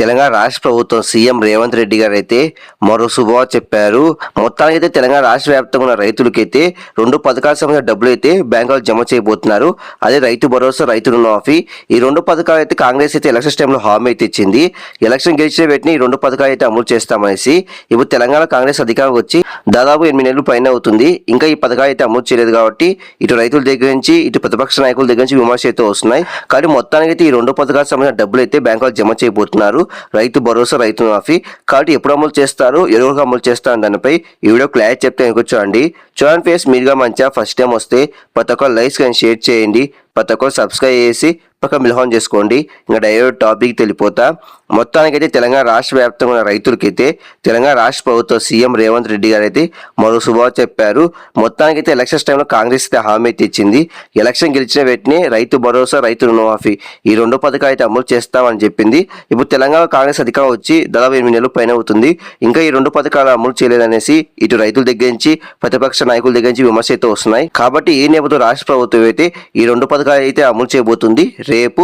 తెలంగాణ రాష్ట్ర ప్రభుత్వం సీఎం రేవంత్ రెడ్డి గారు అయితే మరో శుభవార్త చెప్పారు. మొత్తానికి అయితే తెలంగాణ రాష్ట్ర వ్యాప్తంగా ఉన్న రైతులకైతే రెండు పథకాల సంబంధించిన డబ్బులు అయితే బ్యాంకులో జమ చేయబోతున్నారు. అదే రైతు భరోసా రైతు రుణమాఫీ ఈ రెండు పథకాలు అయితే కాంగ్రెస్ అయితే ఎలక్షన్ టైంలో హామీ అయితే ఇచ్చింది. ఎలక్షన్ గెలిచిన వెంటనే ఈ రెండు పథకాలు అయితే అమలు చేస్తామనేసి ఇప్పుడు తెలంగాణ కాంగ్రెస్ అధికారం వచ్చి దాదాపు ఎనిమిది నెలలు పైన అవుతుంది. ఇంకా ఈ పథకాలు అయితే అమలు చేయలేదు కాబట్టి ఇటు రైతుల దగ్గర నుంచి ఇటు ప్రతిపక్ష నాయకుల దగ్గర నుంచి విమర్శ అయితే వస్తున్నాయి. కానీ మొత్తానికి అయితే ఈ రెండు పథకాలకు సంబంధించిన డబ్బులు అయితే బ్యాంకులో జమ చేయబోతున్నారు. రైతు భరోసా రైతు మాఫీ. కాబట్టి ఎప్పుడు అమలు చేస్తారు? ఎరువులకు అమలు చేస్తారు? దానిపై ఈ వీడియో క్లారిటీ చెప్తే అనుకోండి చూడండి ఫేస్ మీరుగా మంచిగా ఫస్ట్ టైం వస్తే ప్రతి ఒక్కరు లైక్స్ కానీ షేర్ చేయండి. ప్రతి ఒక్కరు సబ్స్క్రైబ్ చేసి పక్క మిలహం చేసుకోండి. ఇంకా డైరెక్ట్ టాపిక్ తెలిపోతా. మొత్తానికైతే తెలంగాణ రాష్ట్ర వ్యాప్తంగా ఉన్న రైతులకైతే తెలంగాణ రాష్ట్ర ప్రభుత్వ సీఎం రేవంత్ రెడ్డి గారు అయితే మరో శుభావ చెప్పారు. మొత్తానికైతే ఎలక్షన్స్ టైంలో కాంగ్రెస్ అయితే హామీ అయితే ఇచ్చింది. ఎలక్షన్ గెలిచిన వెంటనే రైతు భరోసా రైతు రుణమాఫీ ఈ రెండు పథకాలు అయితే అమలు చేస్తామని చెప్పింది. ఇప్పుడు తెలంగాణ కాంగ్రెస్ అధికారం వచ్చి దాదాపు ఎనిమిది నెలలు పైన అవుతుంది ఇంకా ఈ రెండు పథకాలు అమలు చేయలేదనేసి ఇటు రైతుల దగ్గర నుంచి ప్రతిపక్ష నాయకుల దగ్గర నుంచి విమర్శ అయితే వస్తున్నాయి. కాబట్టి ఈ నేపథ్యంలో రాష్ట్ర ప్రభుత్వం అయితే ఈ రెండు పథకాలు అయితే అమలు చేయబోతుంది. రేపు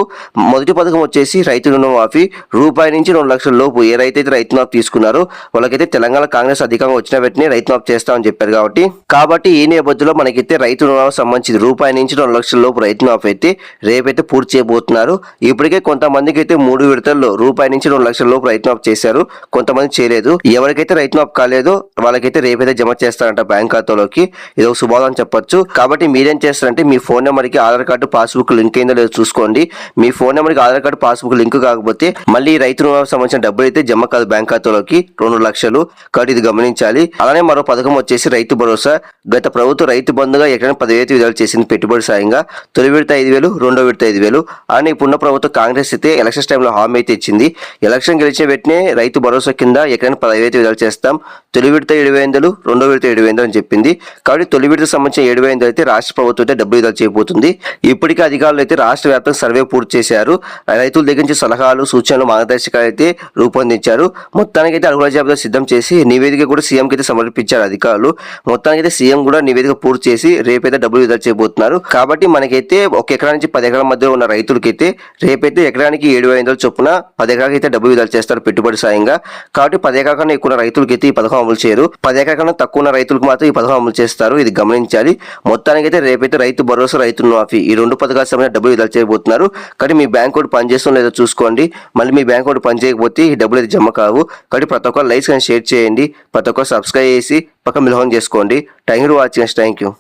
మొదటి పథకం వచ్చేసి రైతు రుణమాఫీ రూపాయి నుంచి రెండు లక్షల లోపు ఏ రైతు అయితే రైతు మాఫ్ తీసుకున్నారో వాళ్ళకైతే తెలంగాణ కాంగ్రెస్ అధికంగా వచ్చిన వెంటనే రైతు మాఫ్ చేస్తామని చెప్పారు కాబట్టి కాబట్టి ఈ నేపథ్యంలో మనకైతే రైతు రుణాలకు సంబంధించి రూపాయి నుంచి రెండు లక్షల లోపు రైతు మాఫ్ అయితే రేపైతే పూర్తి చేయబోతున్నారు. ఇప్పటికే కొంతమందికి అయితే మూడు విడతల్లో రూపాయి నుంచి రెండు లక్షల లోపు రైతు మాఫ్ చేశారు. కొంతమంది చేయలేదు. ఎవరికైతే రైతు మాఫ్ కాలేదో వాళ్ళకైతే రేపైతే జమ చేస్తారంట బ్యాంక్ ఖాతాలోకి. ఇది ఒక శుభాదం చెప్పొచ్చు. కాబట్టి మీరేం చేస్తారంటే మీ ఫోన్ నెంబర్కి ఆధార్ కార్డు పాస్బుక్ లింక్ అయిందో లేదో చూసుకోండి. మీ ఫోన్ నెంబర్కి ఆధార్ కార్డు పాస్బుక్ లింక్ కాకపోతే మళ్ళీ రైతు రుణాలకు సంబంధించిన డబ్బులు అయితే జమ కాదు బ్యాంక్ ఖాతాలోకి. రెండు లక్షలు. కాబట్టి ఇది గమనించాలి. అలానే మరో పథకం వచ్చేసి రైతు భరోసా. గత ప్రభుత్వం రైతు బంధుగా ఎకరానికి పదివేలు విడుదల చేసింది పెట్టుబడి సాయంగా. తొలి విడత ఐదు వేలు రెండో విడత ఐదు వేలు. అని ఇప్పుడున్న ప్రభుత్వం కాంగ్రెస్ అయితే ఎలక్షన్ టైంలో హామీ అయితే ఇచ్చింది. ఎలక్షన్ గెలిచే వెంటనే రైతు భరోసా కింద ఎకరానికి పదివేలు విధాలు చేస్తాం. తొలి విడత ఏడు వందలు రెండో విడత ఏడు వందలు అని చెప్పింది. కాబట్టి తొలి విడత సంబంధించిన ఏడు వందలు అయితే రాష్ట్ర ప్రభుత్వం అయితే డబ్బులు విధాలు చేయబోతుంది. ఇప్పటికే అధికారులు అయితే రాష్ట్ర వ్యాప్తంగా సర్వే పూర్తి చేశారు. రైతుల దగ్గర నుంచి సలహాలు సూచనలు మార్గదర్శకాలు అయితే రూపొందించారు. మొత్తానికి అయితే అర్హుల జాబితా సిద్ధం చేసి నివేదిక కూడా సీఎంకి అయితే సమర్పించారు అధికారులు. మొత్తానికి అయితే సీఎం కూడా నివేదిక పూర్తి చేసి రేపైతే డబ్బులు విడుదల చేయబోతున్నారు. కాబట్టి మనకైతే ఒక ఎకరా నుంచి పది ఎకరాల మధ్యలో ఉన్న రైతులకైతే రేపైతే ఎకరానికి ఏడు వేల ఐదు చొప్పున పది ఎకరాలకి అయితే డబ్బులు విడుదల చేస్తారు పెట్టుబడి సాయంగా. కాబట్టి పది ఎకరాల కన్నా ఎక్కువ రైతులకి అయితే ఈ పథకం అమలు చేయరు. పది ఎకరాల కన్నా తక్కువ ఉన్న రైతులకు మాత్రం ఈ పథకం అమలు చేస్తారు. ఇది గమనించాలి. మొత్తానికైతే రేపైతే రైతు భరోసా రైతు మాఫీ ఈ రెండు పథకాల సమయంలో డబ్బులు విడుదల చేయబోతున్నారు. కానీ మీ బ్యాంక్ కూడా పనిచేస్తుందో లేదో చూసుకోండి. మళ్ళీ మీ బ్యాంక్ కూడా పని చేయకపోతే ఈ డబ్బులు అయితే జమ కావు. కాబట్టి ప్రతి ఒక్కరు లైక్స్ కానీ షేర్ చేయండి. ప్రతి ఒక్కరు సబ్స్క్రైబ్ చేసి పక్క మిలహం చేసుకోండి. Thank you watching. Thank you.